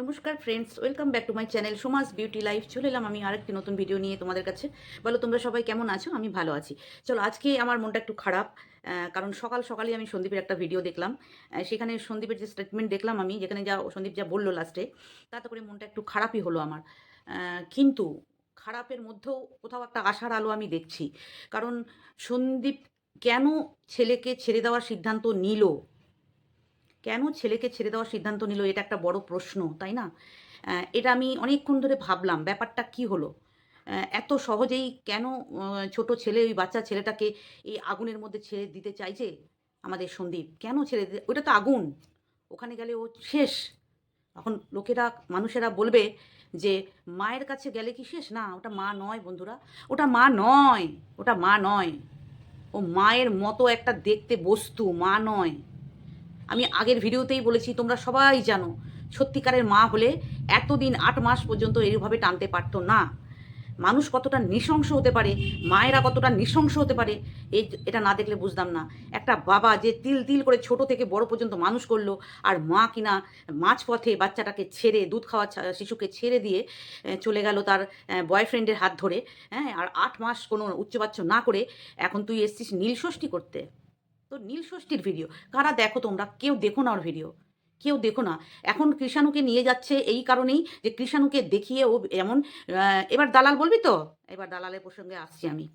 নমস্কার friends welcome back to my channel Sumas beauty life চলে এলাম আমি আরেকটি নতুন ভিডিও নিয়ে তোমাদের কাছে। বলো, তোমরা সবাই কেমন আছো? আমি ভালো আছি। চলো, আজকে আমার মনটা একটু খারাপ কারণ সকাল সকালে আমি সন্দীপের একটা ভিডিও দেখলাম। সেখানে সন্দীপের যে স্টেটমেন্ট দেখলাম আমি, যেখানে যা সন্দীপ যা বলল লাস্টে তাতে করে মনটা একটু খারাপই হলো আমার। কিন্তু খারাপের মধ্যেও কোথাও একটা আশার আলো আমি দেখছি। কারণ সন্দীপ কেন ছেলেকে ছেড়ে দেওয়ার সিদ্ধান্ত নিল? কেন ছেলেকে ছেড়ে দেওয়ার সিদ্ধান্ত নিল? এটা একটা বড় প্রশ্ন, তাই না? এটা আমি অনেকক্ষণ ধরে ভাবলাম, ব্যাপারটা কি হলো? এত সহজেই কেন ছোট ছেলে, ওই বাচ্চা ছেলেটাকে এই আগুনের মধ্যে ছেড়ে দিতে চাইছে আমাদের সন্দীপ? কেন ছেড়ে দিতে ওটা তো আগুন। ওখানে গেলে ও শেষ। এখন লোকেরা, মানুষেরা বলবে যে, মায়ের কাছে গেলে কি শেষ? না, ওটা মা নয় বন্ধুরা। ওটা মা নয়, ওটা মা নয়। ও মায়ের মতো একটা দেখতে বস্তু, মা নয়। আমি আগের ভিডিওতেই বলেছি, তোমরা সবাই জানো, সত্যিকারের মা হলে এতদিন আট মাস পর্যন্ত এইভাবে টানতে পারতো না। মানুষ কতটা নৃশংস হতে পারে, মায়েরা কতটা নৃশংস হতে পারে, এই এটা না দেখলে বুঝতাম না। একটা বাবা যে তিল তিল করে ছোট থেকে বড় পর্যন্ত মানুষ করল, আর মা কিনা মাঝপথে বাচ্চাটাকে ছেড়ে, দুধ খাওয়া শিশুকে ছেড়ে দিয়ে চলে গেল তার বয়ফ্রেন্ডের হাত ধরে হ্যাঁ আর আট মাস কোনো উচ্চবাচ্য না করে, এখন তুই এসছিস নীলষষ্ঠী করতে। তো নীল ষষ্ঠীর ভিডিও কারা দেখো তোমরা? কেউ দেখো না ওর ভিডিও কেউ দেখো না। এখন কৃষাণুকে নিয়ে যাচ্ছে এই কারণেই যে কৃষাণুকে দেখিয়ে ও এমন এবার দালাল বলবি তো? এবার দালালের প্রসঙ্গে আসছি আমি।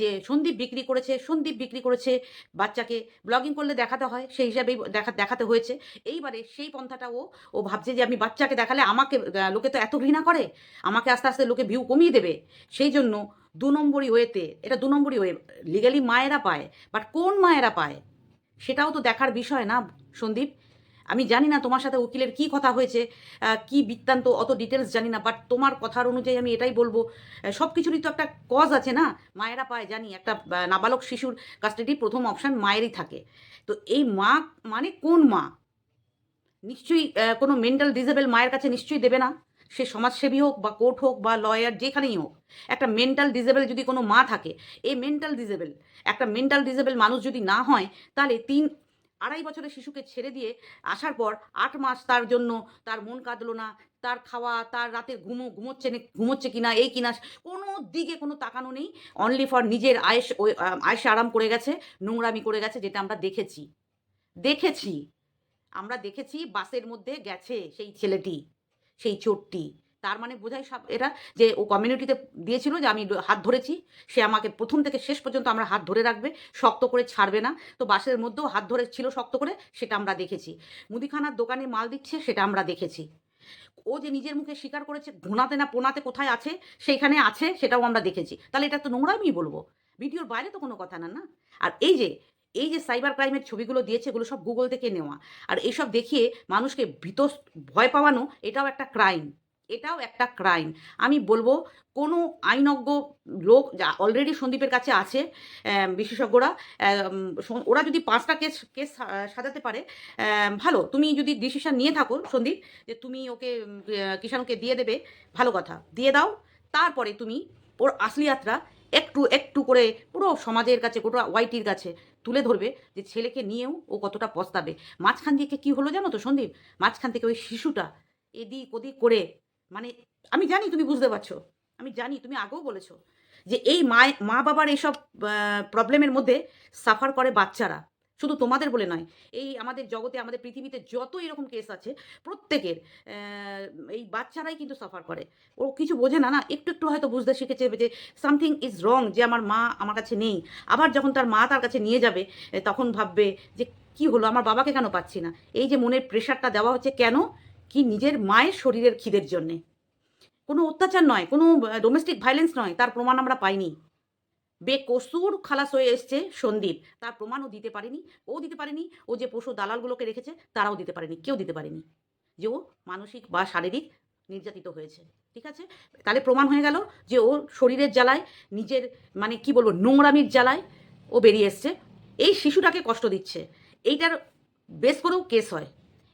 যে সন্দীপ বিক্রি করেছে সন্দীপ বিক্রি করেছে বাচ্চাকে। ব্লগিং করলে দেখাতে হয়, সেই হিসাবেই দেখা, দেখাতে হয়েছে। এইবারে সেই পন্থাটা ও ও ভাবছে যে আমি বাচ্চাকে দেখালে আমাকে লোকে তো এত ঘৃণা করে, আমাকে আস্তে আস্তে লোকে ভিউ কমিয়ে দেবে। সেই জন্য দু নম্বরই ওয়েতে, এটা দু নম্বরই ওয়ে লিগালি মায়েরা পায় বাট কোন মায়েরা পায়? সেটাও তো দেখার বিষয় না সন্দীপ আমি জানি না তোমার সাথে উকিলের কি কথা হয়েছে কি বৃত্তান্ত, অত ডিটেলস জানি না বাট তোমার কথার অনুযায়ী আমি এটাই বলব। সব কিছুরই তো একটা কজ আছে না? মায়েরা পায়, জানি, একটা নাবালক শিশুর কাস্টাডি প্রথম অপশান মায়েরই থাকে। তো এই মা মানে কোন মা? নিশ্চয়ই কোনো মেন্টাল ডিসেবল মায়ের কাছে নিশ্চয়ই দেবে না। সে সমাজসেবী হোক বা কোর্ট হোক বা লয়ার যেখানেই হোক। একটা মেন্টাল ডিসেবল যদি কোনো মা থাকে, এই মেন্টাল ডিসেবল একটা মেন্টাল ডিসেবল মানুষ যদি না হয়, তাহলে তিন আড়াই বছরের শিশুকে ছেড়ে দিয়ে আসার পর আট মাস তার জন্য তার মন কাঁদলো না, তার খাওয়া, তার রাতে ঘুমো, ঘুমোচ্ছে ঘুমোচ্ছে কিনা, এই কিনা, কোনো দিকে কোনো তাকানো নেই। অনলি ফর নিজের আয়েস ওই আয়েসে আরাম করে গেছে, নোংরামি করে গেছে, যেটা আমরা দেখেছি। দেখেছি। আমরা দেখেছি বাসের মধ্যে গেছে সেই ছেলেটি, সেই চোরটি। তার মানে বোঝাই সব এটা যে ও কমিউনিটিতে দিয়েছিল যে আমি হাত ধরেছি, সে আমাকে প্রথম থেকে শেষ পর্যন্ত আমরা হাত ধরে রাখবে, শক্ত করে ছাড়বে না। তো বাসের মধ্যেও হাত ধরে ছিল শক্ত করে, সেটা আমরা দেখেছি। মুদিখানার দোকানে মাল দিচ্ছে, সেটা আমরা দেখেছি। ও যে নিজের মুখে স্বীকার করেছে, ঘোনাতে না পোনাতে কোথায় আছে, সেইখানে আছে, সেটাও আমরা দেখেছি। তাহলে এটা তো নোংরা নোংরামি বলব। ভিডিওর বাইরে তো কোনো কথা না না? আর এই যে এই যে সাইবার ক্রাইমের ছবিগুলো দিয়েছে, এগুলো সব গুগল থেকে নেওয়া। আর এইসব দেখিয়ে মানুষকে ভীত ভয় পাওয়ানো, এটাও একটা ক্রাইম এটাও একটা ক্রাইম আমি বলব, কোনো আইনজ্ঞ লোক যা অলরেডি সন্দীপের কাছে আছে বিশেষজ্ঞরা ওরা যদি পাঁচটা কেস কেস সাজাতে পারে ভালো। তুমি যদি ডিসিশন নিয়ে থাকো সন্দীপ, যে তুমি ওকে কিষাণুকে দিয়ে দেবে, ভালো কথা। দিয়ে দাও, তারপরে তুমি ওর আসলিয়াতরা একটু একটু করে পুরো সমাজের কাছে, গোটা ওয়াইটির কাছে তুলে ধরবে যে ছেলেকে নিয়েও ও কতটা পস্তাবে। মাঝখান থেকে কি হলো জানো তো সন্দীপ? মাঝখান থেকে ওই শিশুটা এদিক ওদিক করে মানে আমি জানি তুমি বুঝতে পারছ। আমি জানি, তুমি আগেও বলেছ যে এই মা মা বাবার এইসব প্রবলেমের মধ্যে সাফার করে বাচ্চারা। শুধু তোমাদের বলে নয়, এই আমাদের জগতে, আমাদের পৃথিবীতে যত এরকম কেস আছে, প্রত্যেকের এই বাচ্চারাই কিন্তু সাফার করে। ও কিছু বোঝে না না, একটু একটু হয়তো বুঝতে শিখেছে যে সামথিং ইজ রং যে আমার মা আমার কাছে নেই। আবার যখন তার মা তার কাছে নিয়ে যাবে তখন ভাববে যে কি হলো, আমার বাবাকে কেন পাচ্ছি না? এই যে মনের প্রেশারটা দেওয়া হচ্ছে কেন? কি নিজের মায়ের শরীরের খিদের জন্যে। কোনো অত্যাচার নয়, কোনো ডোমেস্টিক ভায়োলেন্স নয়, তার প্রমাণ আমরা পাইনি। বেকসুর খালাস হয়ে এসছে সন্দীপ। তার প্রমাণও দিতে পারেনি, ও দিতে পারেনি, ও যে পশু দালালগুলোকে রেখেছে, তারাও দিতে পারেনি, কেউ দিতে পারেনি। যে ও মানসিক বা শারীরিক নির্যাতিত হয়েছে, ঠিক আছে? তাহলে প্রমাণ হয়ে গেল যে ও শরীরের জ্বালায়, নিজের মানে কি বলব, নোংরামির জ্বালায় ও বেরিয়ে এসছে। এই শিশুটাকে কষ্ট দিচ্ছে। এইটার বেশ করেও কেস হয়।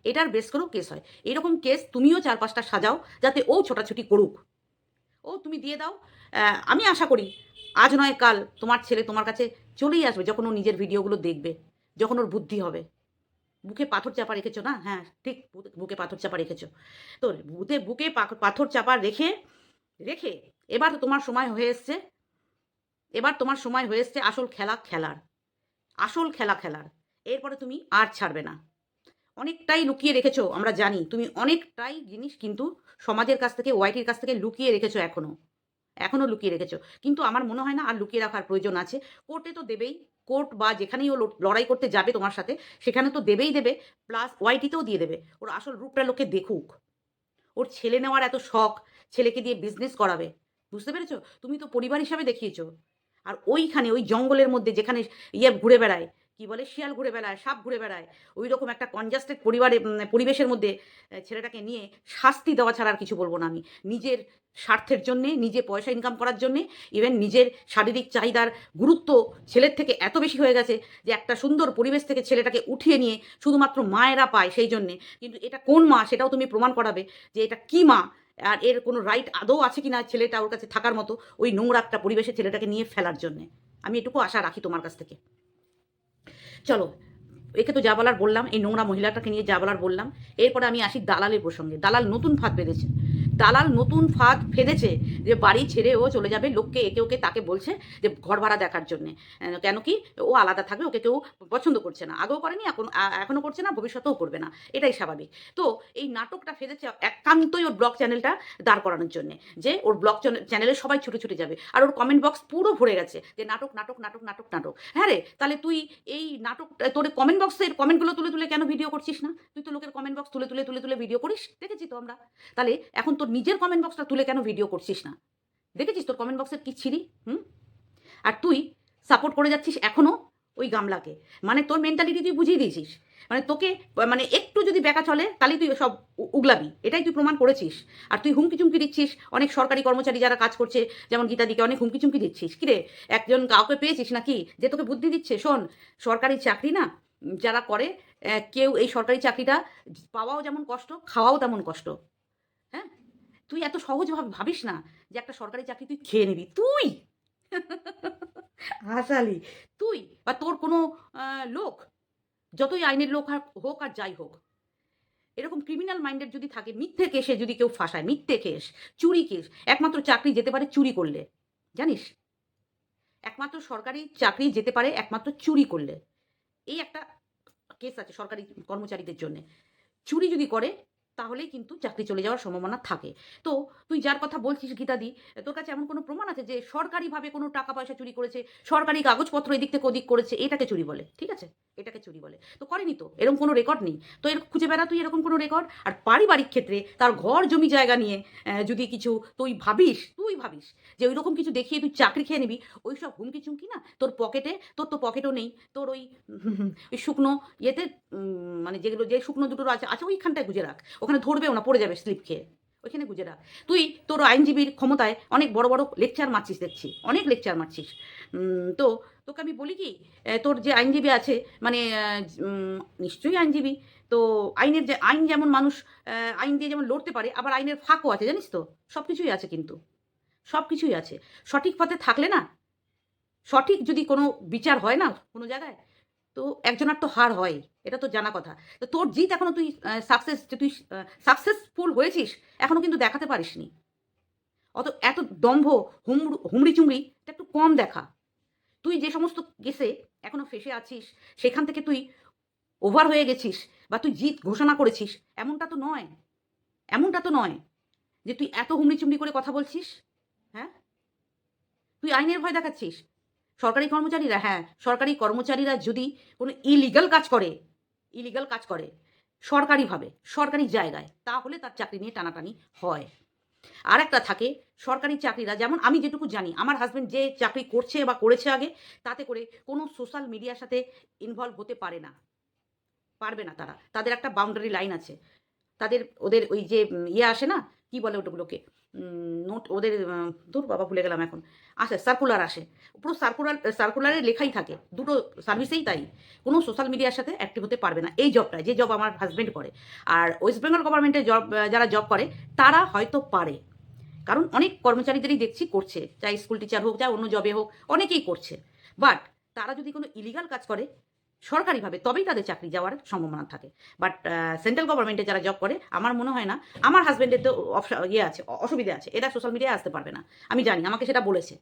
এটার বেশ করেও কেস হয়। এরকম কেস তুমিও চার পাঁচটা সাজাও যাতে ও ছোটাছুটি করুক। ও তুমি দিয়ে দাও। আমি আশা করি আজ নয়, কাল তোমার ছেলে তোমার কাছে চলেই আসবে যখন ও নিজের ভিডিওগুলো দেখবে, যখন ওর বুদ্ধি হবে। বুকে পাথর চাপা রেখেছো না? হ্যাঁ ঠিক বুকে পাথর চাপা রেখেছো। তো বুতে বুকে পাথর চাপা রেখে রেখে এবার তো তোমার সময় হয়ে এসছে। এবার তোমার সময় হয়ে এসছে আসল খেলা খেলার। আসল খেলা খেলার। এরপরে তুমি আর ছাড়বে না। অনেকটাই লুকিয়ে রেখেছো, আমরা জানি। তুমি অনেকটাই জিনিস কিন্তু সমাজের কাছ থেকে, ওয়াইটির কাছ থেকে লুকিয়ে রেখেছো এখনও। এখনও লুকিয়ে রেখেছো। কিন্তু আমার মনে হয় না আর লুকিয়ে রাখার প্রয়োজন আছে। কোর্টে তো দেবেই। কোর্ট বা যেখানেই ও লড়াই করতে যাবে তোমার সাথে, সেখানে তো দেবেই দেবে। প্লাস ওয়াইটিতেও দিয়ে দেবে। ওর আসল রূপটা লোকে দেখুক। ওর ছেলে নেওয়ার এত শখ, ছেলেকে দিয়ে বিজনেস করাবে। বুঝতে পেরেছ? তুমি তো পরিবার হিসাবে দেখিয়েছো। আর ওইখানে, ওই জঙ্গলের মধ্যে যেখানে ইয়ে ঘুরে বেড়ায় কি বলে, শিয়াল ঘুরে বেড়ায়, সাপ ঘুরে বেড়ায়। ওই রকম একটা কনজাস্টেড পরিবারে পরিবেশের মধ্যে ছেলেটাকে নিয়ে শাস্তি দেওয়া ছাড়া আর কিছু বলব না আমি। নিজের স্বার্থের জন্যে, নিজে পয়সা ইনকাম করার জন্যে ইভেন নিজের শারীরিক চাহিদার গুরুত্ব ছেলের থেকে এত বেশি হয়ে গেছে যে একটা সুন্দর পরিবেশ থেকে ছেলেটাকে উঠিয়ে নিয়ে শুধুমাত্র মায়েরা পায় সেই জন্যে। কিন্তু এটা কোন মা সেটাও তুমি প্রমাণ করাবে যে এটা কি মা? আর এর কোনো রাইট আদৌ আছে কি না ছেলেটা ওর কাছে থাকার মতো ওই নোংরা একটা পরিবেশে ছেলেটাকে নিয়ে ফেলার জন্যে। আমি এটুকু আশা রাখি তোমার কাছ থেকে। চলো, একে তো যা বলার বললাম, এই নোংরা মহিলাটাকে নিয়ে যা বলার বললাম। এরপরে আমি আসি দালালের প্রসঙ্গে। দালাল নতুন ফাঁদ বেঁধেছে। দালাল নতুন ফাঁদ ফেঁদেছে যে বাড়ি ছেড়ে ও চলে যাবে, লোককে একে ওকে তাকে বলছে যে ঘর ভাড়া দেখার জন্যে। কেন কি? ও আলাদা থাকবে, ওকে কেউ পছন্দ করছে না। আগেও করেনি, এখন এখনও করছে না, ভবিষ্যতেও করবে না। এটাই স্বাভাবিক। তো এই নাটকটা ফেলেছে একান্তই ওর ব্লগ চ্যানেলটা দাঁড় করানোর জন্য, যে ওর ব্লগ চ্যানেলে সবাই ছুটে ছুটে যাবে। আর ওর কমেন্ট বক্স পুরো ভরে গেছে যে নাটক নাটক নাটক নাটক নাটক। হ্যাঁ রে, তাহলে তুই এই নাটক, তোর কমেন্ট বক্সের কমেন্টগুলো তুলে তুলে কেন ভিডিও করছিস না? তুই তো লোকের কমেন্ট বক্স তুলে তুলে তুলে তুলে ভিডিও করিস? দেখেছি তো আমরা। তাহলে এখন তোর নিজের কমেন্ট বক্সটা তুলে কেন ভিডিও করছিস না? দেখেছিস তোর কমেন্ট বক্সের কি ছিরি? হুম? আর তুই সাপোর্ট করে যাচ্ছিস এখনও ওই গামলাকে। মানে তোর মেন্টালিটি তুই বুঝিয়ে দিয়েছিস। মানে তোকে মানে একটু যদি বেকা চলে, তাহলেই তুই সব উগলাবি। এটাই তুই প্রমাণ করেছিস। আর তুই হুমকি চুমকি দিচ্ছিস। অনেক সরকারি কর্মচারী যারা কাজ করছে, যেমন গীতাদিকে, অনেক হুমকি চুমকি দিচ্ছিস। কিরে একজন কাউকে পেয়েছিস নাকি যে তোকে বুদ্ধি দিচ্ছে? শোন, সরকারি চাকরি না যারা করে কেউ এই সরকারি চাকরিটা পাওয়াও যেমন কষ্ট, খাওয়াও তেমন কষ্ট। হ্যাঁ? তুই এত সহজভাবে ভাবিস না যে একটা সরকারি চাকরি তুই খেয়ে নিবি। তুই! হাসালি তুই বা তোর কোনো লোক যতই আইনের লোক আর- হোক আর যাই হোক এরকম ক্রিমিনাল মাইন্ডেড যদি থাকে মিথ্যে কেসে যদি কেউ ফাঁসায় মিথ্যে কেস চুরি কেস একমাত্র চাকরি যেতে পারে চুরি করলে। জানিস? একমাত্র সরকারি চাকরি যেতে পারে একমাত্র চুরি করলে। এই একটা কেস আছে সরকারি কর্মচারীদের জন্য। চুরি যদি করে তাহলেই কিন্তু চাকরি চলে যাওয়ার সম্ভাবনা থাকে। তো তুই যার কথা বলছিস গীতাদি, তোর কাছে এমন কোনো প্রমাণ আছে যে সরকারিভাবে কোনো টাকা পয়সা চুরি করেছে, সরকারি কাগজপত্র এদিক থেকে ওদিক করেছে, এটাকে চুরি বলে, ঠিক আছে? এটাকে চুরি বলে। তো করেনি তো, এরকম কোনো রেকর্ড নেই। তো এর খুঁজে বেড়া তুই এরকম কোনো রেকর্ড আর পারিবারিক ক্ষেত্রে তার ঘর, জমি জায়গা নিয়ে যদি কিছু তুই ভাবিস তুই ভাবিস যে ওই রকম কিছু দেখিয়ে তুই চাকরি খেয়ে নিবি ওই সব হুমকি চুমকি না? তোর পকেটে তোর তো পকেটও নেই। তোর ওই ওই শুকনো ইয়েতে মানে যেগুলো, যে শুকনো দুটো আছে আছে ওইখানটায় গুজে রাখ। ওখানে ধরবেও না, পড়ে যাবে স্লিপ খেয়ে। ওইখানে গুজে রাখ তুই তোর আইনজীবীর ক্ষমতায় অনেক বড় বড় লেকচার মারছিস দেখছি, অনেক লেকচার মারছিস। তো তোকে আমি বলি কি তোর যে আইনজীবী আছে মানে নিশ্চয়ই আইনজীবী। তো আইনের যে, আইন যেমন মানুষ আইন দিয়ে যেমন লড়তে পারে, আবার আইনের ফাঁকও আছে, জানিস তো? সব কিছুই আছে কিন্তু। সব কিছুই আছে। সঠিক পথে থাকলে না, সঠিক যদি কোনো বিচার হয় না কোনো জায়গায় তো একজনের তো হার হয় এটা তো জানা কথা। তো তোর জিত এখনও তুই সাকসেস যে তুই সাকসেসফুল হয়েছিস, এখনও কিন্তু দেখাতে পারিসনি। অত, এত দম্ভ, হুমড়ু হুমড়ি চুমড়ি এটা একটু কম দেখা। তুই যে সমস্ত কেসে এখনও ফেসে আছিস, সেখান থেকে তুই ওভার হয়ে গেছিস বা তুই জিত ঘোষণা করেছিস, এমনটা তো নয়। এমনটা তো নয় যে তুই এত হুমড়ি চুমড়ি করে কথা বলছিস হ্যাঁ? তুই আইনের ভয় দেখাচ্ছিস সরকারি কর্মচারীরা হ্যাঁ সরকারি কর্মচারীরা যদি কোনো ইলিগাল কাজ করে ইলিগাল কাজ করে সরকারিভাবে, সরকারি জায়গায়, তাহলে তার চাকরি নিয়ে টানাটানি হয়। আর একটা থাকে, সরকারি চাকরিরা, যেমন আমি যেটুকু জানি, আমার হাজব্যান্ড যে চাকরি করছে বা করেছে আগে, তাতে করে কোনো সোশ্যাল মিডিয়ার সাথে ইনভলভ হতে পারে না। পারবে না তারা। তাদের একটা বাউন্ডারি লাইন আছে। তাদের, ওদের ওই যে ইয়ে আসে না, কি বলে ওটাগুলোকে? নোট ওদের দূর বাবা ভুলে গেলাম এখন। আসে সার্কুলার আসে। পুরো সার্কুলার সার্কুলারে লেখাই থাকে। দুটো সার্ভিসেই তাই। কোনো সোশ্যাল মিডিয়ার সাথে অ্যাক্টিভ হতে পারবে না। এই জবটায় যে জব আমার হাজব্যান্ড করে। আর ওয়েস্ট বেঙ্গল গভর্নমেন্টে জব যারা জব করে, তারা হয়তো পারে। কারণ অনেক কর্মচারীদেরই দেখছি করছে। চাই স্কুল টিচার হোক, চাই অন্য জবে হোক, অনেকেই করছে। বাট তারা যদি কোনো ইলিগাল কাজ করে সরকারিভাবে তবেই তাদের চাকরি যাওয়ার সম্ভাবনা থাকে। বাট সেন্ট্রাল গভর্নমেন্টে যারা জব করে, আমার মনে হয় না, আমার হাজব্যান্ডের তো ইয়ে আছে অসুবিধে আছে এটা সোশ্যাল মিডিয়ায় আসতে পারবে না। আমি জানি, আমাকে সেটা বলেছে।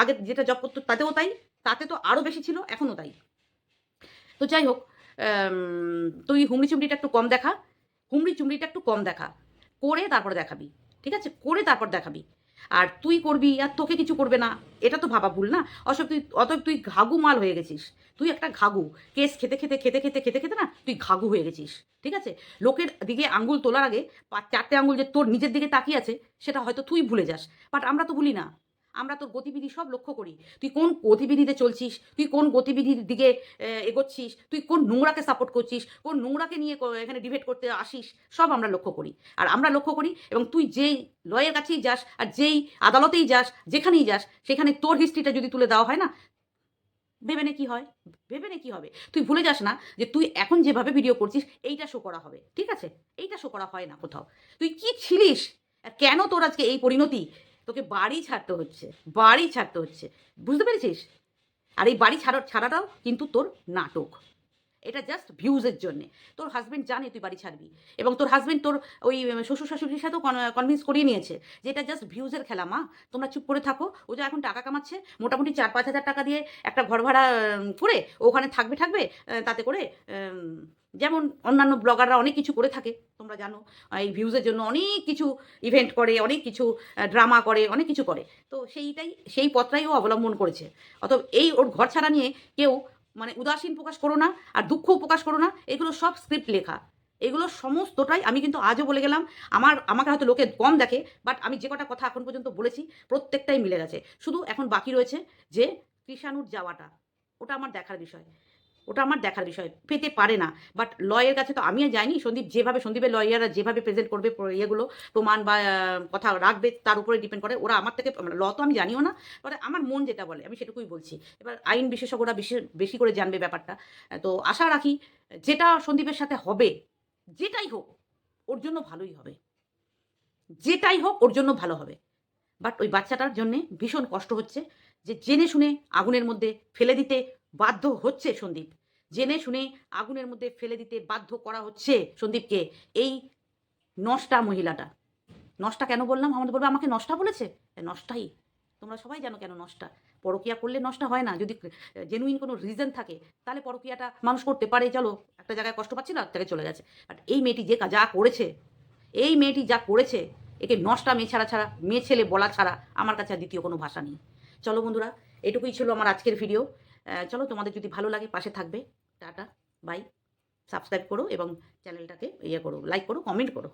আগে যেটা জব করতো তাতেও তাই, তাতে তো আরও বেশি ছিল, এখনও তাই। তো যাই হোক তুই হুমড়ি চুমড়িটা একটু কম দেখা, হুমড়ি চুমড়িটা একটু কম দেখা, করে তারপরে দেখাবি, ঠিক আছে? করে তারপর দেখাবি। আর তুই করবি আর তোকে কিছু করবে না। এটা তো ভাবা ভুল না? অসব তুই অতএব তুই ঘাগু মাল হয়ে গেছিস। তুই একটা ঘাগু। কেস খেতে খেতে খেতে খেতে খেতে খেতে না তুই ঘাগু হয়ে গেছিস। ঠিক আছে? লোকের দিকে আঙ্গুল তোলার আগে চারটে আঙ্গুল যে তোর নিজের দিকে তাকিয়ে আছে, সেটা হয়তো তুই ভুলে যাস। বাট আমরা তো ভুলি না। আমরা তোর গতিবিধি সব লক্ষ্য করি। তুই কোন গতিবিধিতে চলছিস? তুই কোন গতিবিধির দিকে এগোচ্ছিস? তুই কোন নোংরাকে সাপোর্ট করছিস? কোন নোংরাকে নিয়ে এখানে ডিবেট করতে আসিস? সব আমরা লক্ষ্য করি। আর আমরা লক্ষ্য করি এবং তুই যেই লয়ের কাছেই যাস আর যেই আদালতেই যাস, যেখানেই যাস, সেখানে তোর হিস্ট্রিটা যদি তুলে দেওয়া হয় না, ভেবে নে কি হয়? ভেবে নে কি হবে? তুই ভুলে যাস না যে তুই এখন যেভাবে ভিডিও করছিস, এইটা শো করা হবে। ঠিক আছে? এইটা শো করা হয় না কোথাও। তুই কি ছিলিস? কেন তোর আজকে এই পরিণতি? তোকে বাড়ি ছাড়তে হচ্ছে, বাড়ি ছাড়তে হচ্ছে। বুঝতে পেরেছিস? আর এই বাড়ি ছাড়া ছাড়াটাও কিন্তু তোর নাটক। এটা জাস্ট ভিউজের জন্যে। তোর হাজব্যান্ড জানে তুই বাড়ি ছাড়বি। এবং তোর হাজব্যান্ড তোর ওই শ্বশুর শাশুড়ির সাথেও কনভিন্স করিয়ে নিয়েছে যে এটা জাস্ট ভিউজের খেলা, মা। তোমরা চুপ করে থাকো। ও যা এখন টাকা কামাচ্ছে, মোটামুটি চার পাঁচ হাজার টাকা দিয়ে একটা ঘর ভাড়া করে ওখানে থাকবে থাকবে তাতে করে যেমন অন্যান্য ব্লগাররা অনেক কিছু করে থাকে। তোমরা জানো এই ভিউজের জন্য অনেক কিছু ইভেন্ট করে, অনেক কিছু ড্রামা করে, অনেক কিছু করে। তো সেইটাই, সেই পথটাই ও অবলম্বন করেছে। অতএব এই ওর ঘর ছাড়া নিয়ে কেউ মানে উদাসীন প্রকাশ করো না আর দুঃখও প্রকাশ করো না। এগুলো সব স্ক্রিপ্ট লেখা। এগুলো সমস্তটাই আমি কিন্তু আজও বলে গেলাম, আমার, আমাকে হয়তো লোকে কম দেখে বাট আমি যে কটা কথা এখন পর্যন্ত বলেছি, প্রত্যেকটাই মিলে গেছে। শুধু এখন বাকি রয়েছে যে কৃষাণুর যাওয়াটা, ওটা আমার দেখার বিষয়। ওটা আমার দেখার বিষয়, পেতে পারে না। বাট লয়ের কাছে তো আমি আর যাইনি। সন্দীপ যেভাবে, সন্দীপের লয়াররা যেভাবে প্রেজেন্ট করবে ইয়েগুলো, প্রমাণ বা কথা রাখবে, তার উপরে ডিপেন্ড করে। ওরা আমার থেকে ল তো আমি জানিও না। তবে আমার মন যেটা বলে, আমি সেটুকুই বলছি। এবার আইন বিশেষজ্ঞরা বেশি বেশি করে জানবে ব্যাপারটা। তো আশা রাখি যেটা সন্দীপের সাথে হবে, যেটাই হোক, ওর জন্য ভালোই হবে। যেটাই হোক, ওর জন্য ভালো হবে। বাট ওই বাচ্চাটার জন্যে ভীষণ কষ্ট হচ্ছে যে জেনে শুনে আগুনের মধ্যে ফেলে দিতে বাধ্য হচ্ছে সন্দীপ। জেনে শুনে আগুনের মধ্যে ফেলে দিতে বাধ্য করা হচ্ছে সন্দীপকে এই নষ্টা মহিলাটা। নষ্টা কেন বললাম? আমাদের বলবে, আমাকে নষ্টা বলেছে? নষ্টাই। তোমরা সবাই জানো কেন নষ্টা? পরকিয়া করলে নষ্টা হয় না। যদি জেনুইন কোনো রিজন থাকে, তাহলে পরকিয়াটা মানুষ করতে পারে। চলো, একটা জায়গায় কষ্ট পাচ্ছিল এক জায়গায় চলে গেছে। বাট এই মেয়েটি যে যা করেছে, এই মেয়েটি যা করেছে, একে নষ্টা মেয়ে ছাড়া ছাড়া, মেয়ে ছেলে বলা ছাড়া আমার কাছে দ্বিতীয় কোনো ভাষা নেই। চলো বন্ধুরা, এটুকুই ছিল আমার আজকের ভিডিও চলো তোমাদের যদি ভালো লাগে পাশে থাকবে। Tata, by. সাবস্ক্রাইব করো এবং চ্যানেলটাকে ইয়ে করো লাইক করো কমেন্ট করো।